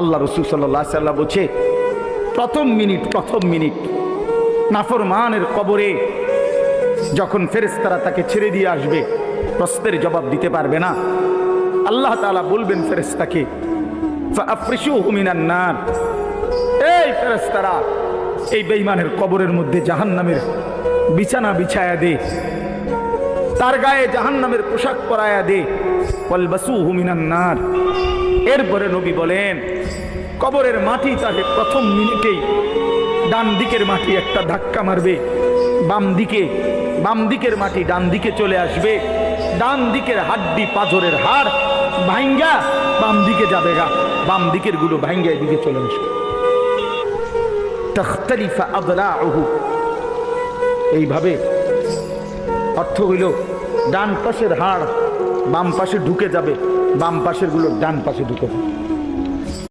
আল্লাহ রসুল সাল্লাহ সাল্লাহ বলছে, প্রথম মিনিট প্রথম মিনিট নাফরমানের কবরে যখন ফেরেস্তারা তাকে ছেড়ে দিয়ে আসবে, প্রশ্নের জবাব দিতে পারবে না। আল্লাহ তাআলা বলবেন ফেরেস্তাকে এই ফেরেস্তারা এই বেঈমানের কবরের মধ্যে জাহান্নামের বিছানা বিছায়া দে। তার গায়ে জাহান্নামের পোশাক পরায়া দে। ওয়ালবাসুহু মিনান নার। এরপরে নবী বলেন, কবরের মাটি তাকে প্রথম মিনিটেই ডান দিকের মাটি একটা ধাক্কা মারবে। বাম দিকে, বাম দিকের মাটি ডান দিকে চলে আসবে। ডান দিকের হাড্ডি পাথরের হাড় ভাঙ্গা বাম দিকে যাবে গা। বাম দিকেরগুলো ভাঙ্গা এদিকে চলে আসবে। আদলাউহু। এইভাবে অর্থ হইল, ডান পাশের হাড় বাম পাশে ঢুকে যাবে, বাম পাশেরগুলো ডান পাশে ঢুকে যাবে।